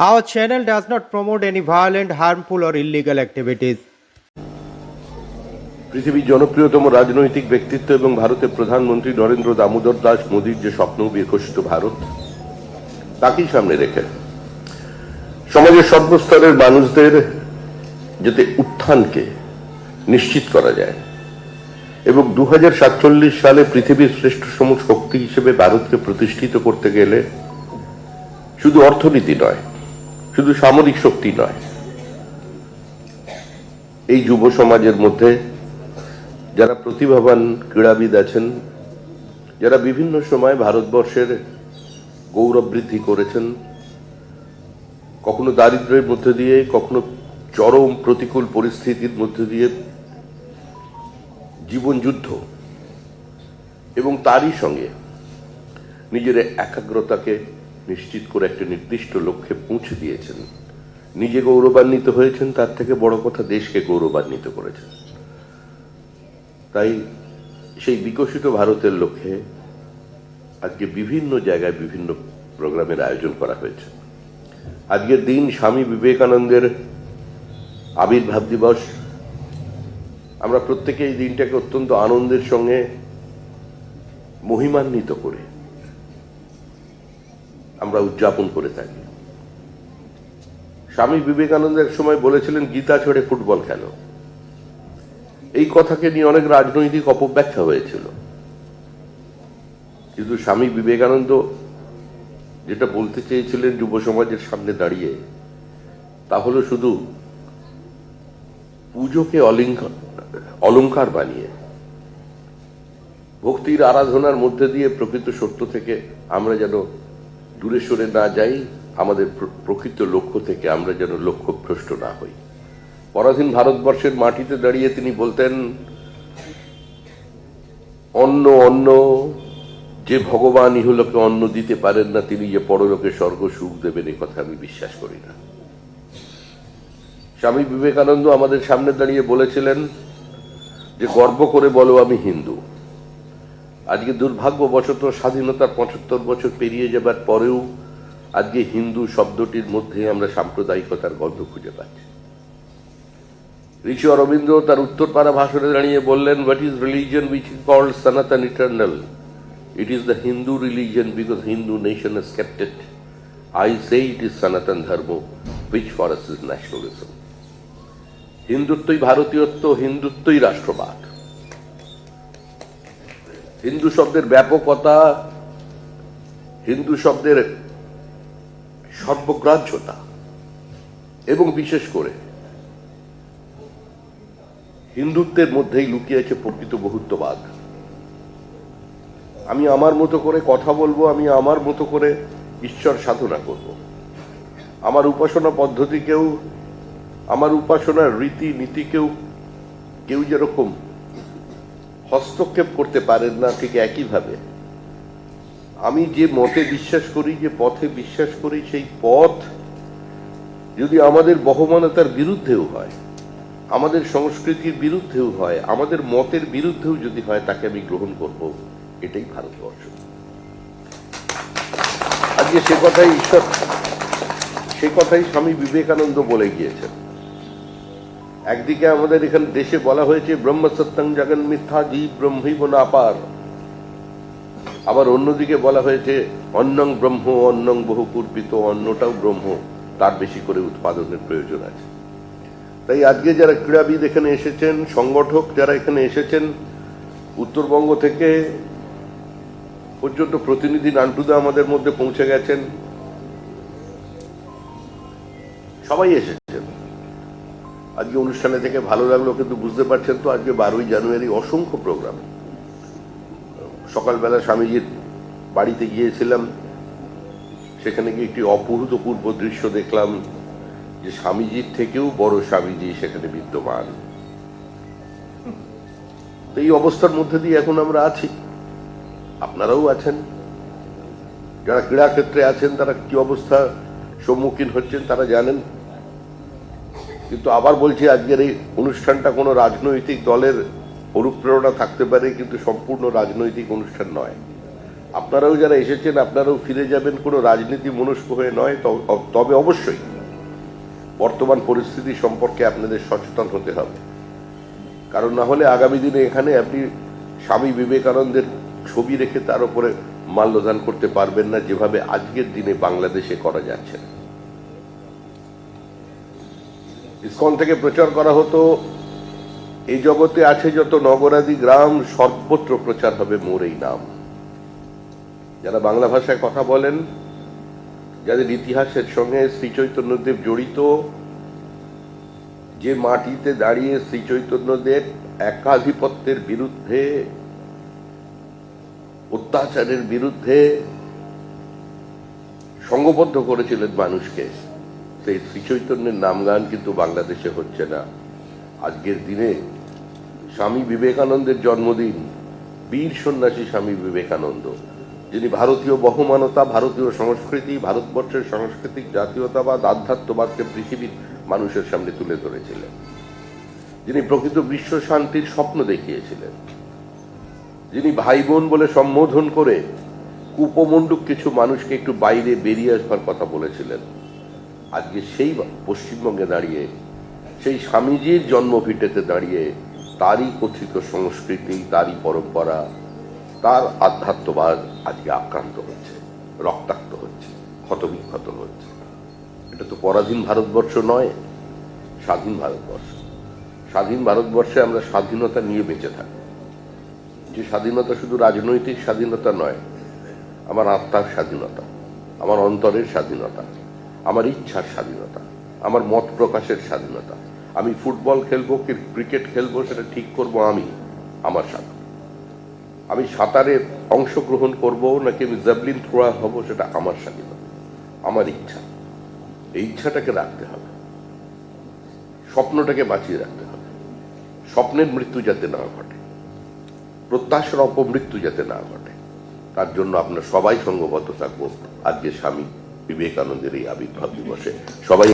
Our channel does not promote any violent, harmful, or illegal activities. পৃথিবীর জনপ্রিয়তম রাজনৈতিক ব্যক্তিত্ব এবং ভারতের প্রধানমন্ত্রী নরেন্দ্র দামোদর দাস মোদীর যে স্বপ্ন বিকশিত ভারত তাকেই সামনে রেখে সমাজের সর্বস্তরের মানুষদের যাতে উত্থানকে নিশ্চিত করা যায় এবং দু হাজার সাতচল্লিশ সালে পৃথিবীর শ্রেষ্ঠ শ্রেষ্ঠতম শক্তি হিসেবে ভারতকে প্রতিষ্ঠিত করতে গেলে শুধু অর্থনীতি নয় শুধু সামরিক শক্তি নয়, এই যুব সমাজের মধ্যে যারা প্রতিভাবান ক্রীড়াবিদ আছেন, যারা বিভিন্ন সময় ভারতবর্ষের গৌরব বৃদ্ধি করেছেন, কখনো দারিদ্র্যের মধ্যে দিয়ে, কখনো চরম প্রতিকূল পরিস্থিতির মধ্যে দিয়ে জীবন যুদ্ধ এবং তারই সঙ্গে নিজের একাগ্রতাকে নিশ্চিত করে একটা নির্দিষ্ট লক্ষ্যে পৌঁছে দিয়েছেন। নিজে গৌরবান্বিত হয়েছেন, তার থেকে বড় কথা দেশকে গৌরবান্বিত করেছেন। তাই সেই বিকশিত ভারতের লক্ষ্যে আজকে বিভিন্ন জায়গায় বিভিন্ন প্রোগ্রামের আয়োজন করা হয়েছে। আজকের দিন স্বামী বিবেকানন্দের আবির্ভাব দিবস। আমরা প্রত্যেকে এই দিনটাকে অত্যন্ত আনন্দের সঙ্গে মহিমান্বিত করে। আমরা উদযাপন করে থাকি। স্বামী বিবেকানন্দ এক সময় বলেছিলেন, গীতা ছেড়ে ফুটবল খেলো। এই কথাকে নিয়ে অনেক রাজনৈতিক অপব্যাখ্যা হয়েছিল। কিন্তু স্বামী বিবেকানন্দ যেটা বলতে চেয়েছিলেন যুব সমাজের সামনে দাঁড়িয়ে, তা হলো শুধু পুজোকে অলঙ্কার অলঙ্কার বানিয়ে, ভক্তির আরাধনার মধ্যে দিয়ে প্রকৃত সত্য থেকে আমরা যেন দূরে সরে না যাই, আমাদের প্রকৃত লক্ষ্য থেকে আমরা যেন লক্ষ্য ভ্রষ্ট না হই। পরাধীন ভারতবর্ষের মাটিতে দাঁড়িয়ে তিনি বলতেন, অন্য অন্ন যে ভগবান ইহলোকে অন্ন দিতে পারেন না, তিনি যে পরলোকে স্বর্গ সুখ দেবেন এই কথা আমি বিশ্বাস করি না। স্বামী বিবেকানন্দ আমাদের সামনে দাঁড়িয়ে বলেছিলেন যে, গর্ব করে বলো আমি হিন্দু। আজকে দুর্ভাগ্যবশত স্বাধীনতার পঁচাত্তর বছর পেরিয়ে যাবার পরেও আজকে হিন্দু শব্দটির মধ্যে আমরা সাম্প্রদায়িকতার গন্ধ খুঁজে পাচ্ছি। ঋষি অরবিন্দ তার উত্তরপাড়া ভাষণে দাঁড়িয়ে বললেন what is religion which is called Sanatan eternal it is the Hindu religion because Hindu nation has kept I say it is সনাতন ধর্ম for us is nationalism. হিন্দুত্বই ভারতীয়ত্ব, হিন্দুত্বই রাষ্ট্রবাদ। হিন্দু শব্দের ব্যাপকতা, হিন্দু শব্দের সর্বগ্রাহ্যতা, এবং বিশেষ করে হিন্দুত্বের মধ্যেই লুকিয়ে আছে প্রকৃত বহুত্ববাদ। আমি আমার মতো করে কথা বলব, আমি আমার মতো করে ঈশ্বর সাধনা করব। আমার উপাসনা পদ্ধতিকেও, আমার উপাসনার রীতি নীতিকেও কেউ যেরকম হস্তক্ষেপ করতে পারেন না ঠিক একইভাবে। আমি যে মতে বিশ্বাস করি, যে পথে বিশ্বাস করি, সেই পথ যদি আমাদের বহমানতার বিরুদ্ধেও হয়, আমাদের সংস্কৃতির বিরুদ্ধেও হয়, আমাদের মতের বিরুদ্ধেও যদি হয়, তাকে আমি গ্রহণ করব, এটাই ভারতবর্ষ। আজকে সে কথাই ঈশ্বর, সে কথাই স্বামী বিবেকানন্দ বলে গিয়েছেন। একদিকে আমাদের এখানে দেশে বলা হয়েছে ব্রহ্ম সত্যং জগন মিথ্যা, জীব ব্রহ্মৈব নাপার। আবার অন্যদিকে বলা হয়েছে অন্নং ব্রহ্ম অন্নং বহু পূর্বিত অন্নটাও ব্রহ্ম, তার বেশি করে উৎপাদনের প্রয়োজন আছে। তাই আজকে যারা ক্রীড়াবিদ এখানে এসেছেন, সংগঠক যারা এখানে এসেছেন, উত্তরবঙ্গ থেকে পর্যন্ত প্রতিনিধি নান্টুদা আমাদের মধ্যে পৌঁছে গেছেন। সবাই এসেছেন। আজকে অনুষ্ঠানে থেকে ভালো লাগল, কিন্তু বুঝতে পারছেন তো আজকে বারোই জানুয়ারি অসংখ্য প্রোগ্রাম। সকালবেলা স্বামীজির বাড়িতে গিয়েছিলাম, সেখানে গিয়ে একটি অভূতপূর্ব দৃশ্য দেখলাম, যে স্বামীজির থেকেও বড় স্বামীজি সেখানে বিদ্যমান। তো এই অবস্থার মধ্যে দিয়ে এখন আমরা আছি। আপনারাও আছেন। যারা ক্রীড়া ক্ষেত্রে আছেন, তারা কি অবস্থা সম্মুখীন হচ্ছেন তারা জানেন। কিন্তু আবার বলছি, আজকের এই অনুষ্ঠানটা কোনো রাজনৈতিক দলের অনুপ্রেরণা থাকতে পারে, কিন্তু সম্পূর্ণ রাজনৈতিক অনুষ্ঠান নয় আপনারাও যারা এসেছেন, আপনারাও ফিরে যাবেন, কোনো রাজনীতি মনস্ক হয়ে নয়, তবে অবশ্যই বর্তমান পরিস্থিতি সম্পর্কে আপনাদের সচেতন হতে হবে কারণ না হলে আগামী দিনে এখানে আপনি স্বামী বিবেকানন্দের ছবি রেখে তার উপরে মাল্যদান করতে পারবেন না, যেভাবে আজকের দিনে বাংলাদেশে করা যাচ্ছে না। ইসকন থেকে প্রচার করা হতো, এই জগতে আছে যত নগরাদি গ্রাম, সর্বত্র প্রচার হবে মোর এই নাম। যারা বাংলা ভাষায় কথা বলেন, যাদের ইতিহাসের সঙ্গে শ্রী চৈতন্যদেব জড়িত, যে মাটিতে দাঁড়িয়ে শ্রী চৈতন্যদেব একাধিপত্যের বিরুদ্ধে, অত্যাচারের বিরুদ্ধে সংঘবদ্ধ করেছিলেন মানুষকে। সেই শ্রী চৈতন্যের নামগান কিন্তু বাংলাদেশে হচ্ছে না। আজকের দিনে স্বামী বিবেকানন্দের জন্মদিন, বীর সন্ন্যাসী স্বামী বিবেকানন্দ, যিনি ভারতীয় বহমানতা, ভারতীয় সংস্কৃতি, ভারতবর্ষের সাংস্কৃতিক জাতীয়তাবাদ, আধ্যাত্মবাদকে পৃথিবীর মানুষের সামনে তুলে ধরেছিলেন। যিনি প্রকৃত বিশ্ব শান্তির স্বপ্ন দেখিয়েছিলেন। যিনি ভাই বোন বলে সম্বোধন করে কুপমণ্ডুক কিছু মানুষকে একটু বাইরে বেরিয়ে আসবার কথা বলেছিলেন। আজকে সেই পশ্চিমবঙ্গে দাঁড়িয়ে, সেই স্বামীজির জন্মভিটেতে দাঁড়িয়ে, তারই কথিত সংস্কৃতি, তারই পরম্পরা, তার আধ্যাত্মবাদ আজকে আক্রান্ত হচ্ছে, রক্তাক্ত হচ্ছে, ক্ষতবিক্ষত হচ্ছে। এটা তো পরাধীন ভারতবর্ষ নয়, স্বাধীন ভারতবর্ষ। স্বাধীন ভারতবর্ষে আমরা স্বাধীনতা নিয়ে বেঁচে থাকি। যে স্বাধীনতা শুধু রাজনৈতিক স্বাধীনতা নয়, আমার আত্মার স্বাধীনতা, আমার অন্তরের স্বাধীনতা। আমার ইচ্ছার স্বাধীনতা, আমার মত প্রকাশের স্বাধীনতা। আমি ফুটবল খেলব কি ক্রিকেট খেলব সেটা ঠিক করব আমি, আমার স্বাধীন আমি সাঁতারে অংশগ্রহণ করব নাকি আমি জ্যাভলিন থ্রোয়ার হব সেটা আমার স্বাধীনতা, আমার ইচ্ছা। এই ইচ্ছাটাকে রাখতে হবে। স্বপ্নটাকে বাঁচিয়ে রাখতে হবে। স্বপ্নের মৃত্যু যাতে না ঘটে, প্রত্যাশার অপমৃত্যু যাতে না ঘটে, তার জন্য আমরা সবাই সঙ্গবদ্ধ থাকব। আজকে স্বামী বিবেকানন্দের এই আবির্ভাব দিবসে। সবাই